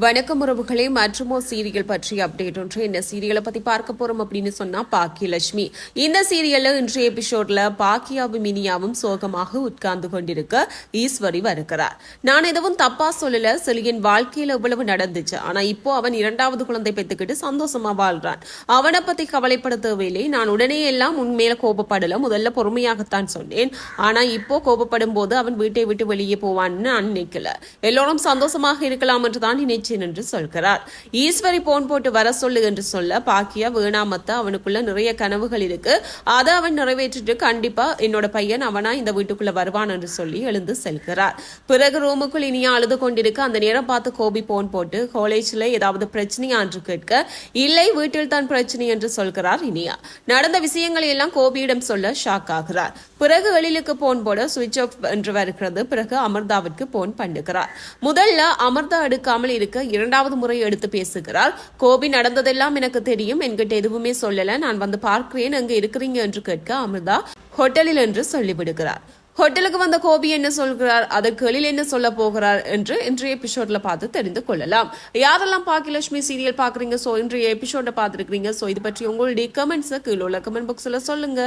வணக்கம் உறவுகளே மற்றுமோ சீரியல் பற்றி அப்டேட் ஒன்று. இந்த சீரியலை பத்தி பார்க்க போறோம் அப்படின்னு சொன்னா பாக்கியலட்சுமி இந்த சீரியல்ல இன்றைய எபிசோட்ல பாக்கியாவும் இனியாவும் சோகமாக உட்கார்ந்து கொண்டிருக்க ஈஸ்வரி வருகிறார். நான் எதுவும் தப்பா சொல்லல. செலியன் வாழ்க்கையில இவ்வளவு நடந்துச்சு. ஆனா இப்போ அவன் இரண்டாவது குழந்தை பெத்துக்கிட்டு சந்தோஷமா வாழ்றான். அவனை பத்தி கவலைப்பட தேவையில்லை. நான் உடனே எல்லாம் உண்மையில கோபப்படல. முதல்ல பொறுமையாகத்தான் சொன்னேன். ஆனா இப்போ கோபப்படும் போது அவன் வீட்டை விட்டு வெளியே போவான்னு நான் நினைக்கல. எல்லோரும் சந்தோஷமாக இருக்கலாம் என்று தான் நினைச்சேன் என்று சொல்கிறார். ஈஸ்வரி போன் போட்டு வர சொல்லு என்று சொல்ல பாக்கியா வேணாமத்த அவனுக்குள்ள நிறைய கனவுகள் இருக்கு. அதை அவன் நிறைவேற்றிட்டு கண்டிப்பா என்னோட பையன் அவனா இந்த வீட்டுக்குள்ள வருவான் என்று சொல்லி எழுந்து செல்கிறார். பிறகு ரூமுக்குள் இனியா அழுது கொண்டிருக்க அந்த நேரம் பார்த்து கோபி போன் போட்டு காலேஜ்ல ஏதாவது பிரச்சனையா? என்று கேட்க இல்லை வீட்டில் தான் பிரச்சனை என்று சொல்கிறார் இனியா. நடந்த விஷயங்களை எல்லாம் கோபியிடம் சொல்ல ஷாக் ஆகிறார். பிறகு எழிலுக்கு போன் போட சுவிட்ச் ஆஃப் என்று வருகிறது. பிறகு அமர்தாவிற்கு போன் பண்ணுகிறார். முதல்ல அமிர்தா எடுக்காமல் இருக்க இரண்டாவது முறை எடுத்து பேசுகிறார். கோபி நடந்ததெல்லாம் எனக்கு தெரியும். என்கிட்ட எதுவுமே சொல்லல. நான் வந்து பார்க்கிறேன். எங்க இருக்கிறீங்க? என்று கேட்க அமிர்தா ஹோட்டலில் என்று சொல்லிவிடுகிறார். ஹோட்டலுக்கு வந்த கோபி என்ன சொல்கிறார்? அதற்கு எழில் என்ன சொல்ல போகிறார்? என்று இன்றைய எபிசோட்ல பார்த்து தெரிந்து கொள்ளலாம். யாரெல்லாம் பாக்கியலட்சுமி சீரியல் பாக்குறீங்க சோ இன்றைய எபிசோட பார்த்துருக்கீங்க சோ இது பற்றி உங்களுடைய கமெண்ட்ஸ் கீழே உள்ள கமெண்ட் பாக்ஸ்ல சொல்லுங்க.